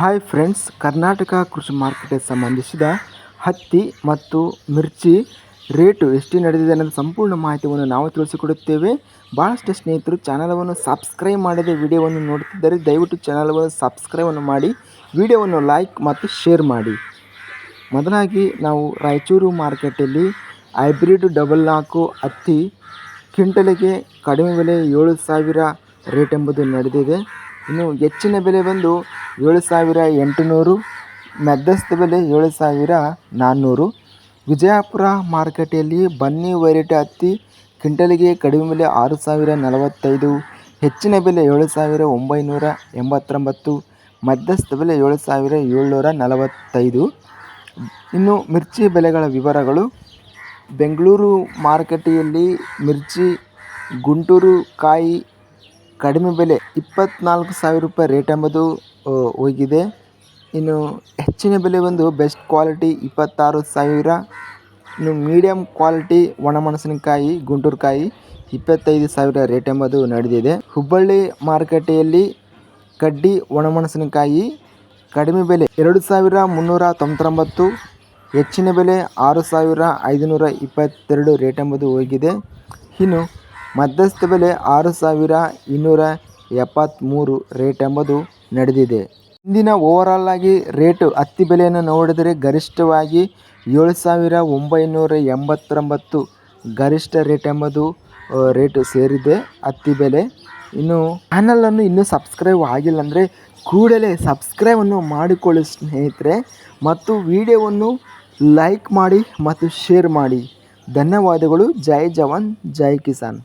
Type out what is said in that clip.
Hi friends Karnataka ಕೃಷಿ ಮಾರ್ಕೆಟ್ಗೆ ಸಂಬಂಧಿಸಿದ ಹತ್ತಿ ಮತ್ತು ಮಿರ್ಚಿ ರೇಟು ಎಷ್ಟು ನಡೆದಿದೆ ಅನ್ನೋದು ಸಂಪೂರ್ಣ ಮಾಹಿತಿಯನ್ನು ನಾವು ತಿಳಿಸಿಕೊಡುತ್ತೇವೆ. ಭಾಳಷ್ಟು ಸ್ನೇಹಿತರು ಚಾನಲವನ್ನು ಸಬ್ಸ್ಕ್ರೈಬ್ ಮಾಡದೆ ವಿಡಿಯೋವನ್ನು ನೋಡುತ್ತಿದ್ದರೆ ದಯವಿಟ್ಟು ಚಾನಲವನ್ನು ಸಬ್ಸ್ಕ್ರೈಬನ್ನು ಮಾಡಿ, ವಿಡಿಯೋವನ್ನು ಲೈಕ್ ಮತ್ತು ಶೇರ್ ಮಾಡಿ. ಮೊದಲಾಗಿ ನಾವು ರಾಯಚೂರು ಮಾರ್ಕೆಟಲ್ಲಿ ಹೈಬ್ರಿಡ್ ಡಬಲ್ ನಾಲ್ಕು ಹತ್ತಿ ಕ್ವಿಂಟಲಿಗೆ ಕಡಿಮೆ ಬೆಲೆ ಏಳು ಸಾವಿರ ರೇಟ್ ಎಂಬುದು ನಡೆದಿದೆ. ಇನ್ನು ಹೆಚ್ಚಿನ ಬೆಲೆ ಬಂದು ಏಳು ಸಾವಿರ ಎಂಟುನೂರು ಮಧ್ಯಸ್ಥ ಬೆಲೆ ಏಳು ಸಾವಿರ ನಾನ್ನೂರು. ವಿಜಯಪುರ ಮಾರುಕಟ್ಟೆಯಲ್ಲಿ ಬನ್ನಿ ವೈರೈಟಿ ಹತ್ತಿ ಕ್ವಿಂಟಲಿಗೆ ಕಡಿಮೆ ಬೆಲೆ ಆರು ಸಾವಿರ ನಲವತ್ತೈದು, ಹೆಚ್ಚಿನ ಬೆಲೆ ಏಳು ಸಾವಿರ ಒಂಬೈನೂರ ಎಂಬತ್ತೊಂಬತ್ತು ಮಧ್ಯಸ್ಥ ಬೆಲೆ ಏಳು ಸಾವಿರ ಏಳ್ನೂರ ನಲವತ್ತೈದು. ಇನ್ನು ಮಿರ್ಚಿ ಬೆಲೆಗಳ ವಿವರಗಳು. ಬೆಂಗಳೂರು ಮಾರುಕಟ್ಟೆಯಲ್ಲಿ ಮಿರ್ಚಿ, ಗುಂಟೂರು ಕಾಯಿ ಕಡಿಮೆ ಬೆಲೆ ಇಪ್ಪತ್ತ್ನಾಲ್ಕು ಸಾವಿರ ರೂಪಾಯಿ ರೇಟ್ ಎಂಬುದು ಹೋಗಿದೆ. ಇನ್ನು ಹೆಚ್ಚಿನ ಬೆಲೆ ಬಂದು ಬೆಸ್ಟ್ ಕ್ವಾಲಿಟಿ ಇಪ್ಪತ್ತಾರು ಸಾವಿರ. ಇನ್ನು ಮೀಡಿಯಮ್ ಕ್ವಾಲಿಟಿ ಒಣಮೆಣಸಿನಕಾಯಿ, ಗುಂಟೂರುಕಾಯಿ ಇಪ್ಪತ್ತೈದು ಸಾವಿರ ರೇಟ್ ಎಂಬುದು ನಡೆದಿದೆ. ಹುಬ್ಬಳ್ಳಿ ಮಾರುಕಟ್ಟೆಯಲ್ಲಿ ಕಡ್ಡಿ ಒಣಮೆಣಸಿನಕಾಯಿ ಕಡಿಮೆ ಬೆಲೆ ಎರಡು ಸಾವಿರ ಮುನ್ನೂರ ತೊಂಬತ್ತೊಂಬತ್ತು, ಹೆಚ್ಚಿನ ಬೆಲೆ ಆರು ಸಾವಿರ ಐದುನೂರ ಇಪ್ಪತ್ತೆರಡು ರೇಟ್ ಎಂಬುದು ಹೋಗಿದೆ. ಇನ್ನು ಮಧ್ಯಸ್ಥ ಬೆಲೆ ಆರು ಸಾವಿರ ಇನ್ನೂರ ಎಪ್ಪತ್ತ್ಮೂರು ರೇಟ್ ಎಂಬುದು ನಡೆದಿದೆ. ಇಂದಿನ ಓವರಾಲ್ ಆಗಿ ರೇಟು ಹತ್ತಿ ಬೆಲೆಯನ್ನು ನೋಡಿದರೆ ಗರಿಷ್ಠವಾಗಿ ಏಳು ಸಾವಿರ ಒಂಬೈನೂರ ಎಂಬತ್ತೊಂಬತ್ತು ಗರಿಷ್ಠ ರೇಟ್ ಎಂಬುದು ರೇಟು ಸೇರಿದೆ ಹತ್ತಿ ಬೆಲೆ. ಇನ್ನು ಚಾನಲನ್ನು ಇನ್ನೂ ಸಬ್ಸ್ಕ್ರೈಬ್ ಆಗಿಲ್ಲ ಅಂದರೆ ಕೂಡಲೇ ಸಬ್ಸ್ಕ್ರೈಬನ್ನು ಮಾಡಿಕೊಳ್ಳಿ ಸ್ನೇಹಿತರೆ. ಮತ್ತು ವಿಡಿಯೋವನ್ನು ಲೈಕ್ ಮಾಡಿ ಮತ್ತು ಶೇರ್ ಮಾಡಿ. ಧನ್ಯವಾದಗಳು. ಜೈ ಜವಾನ್, ಜೈ ಕಿಸಾನ್.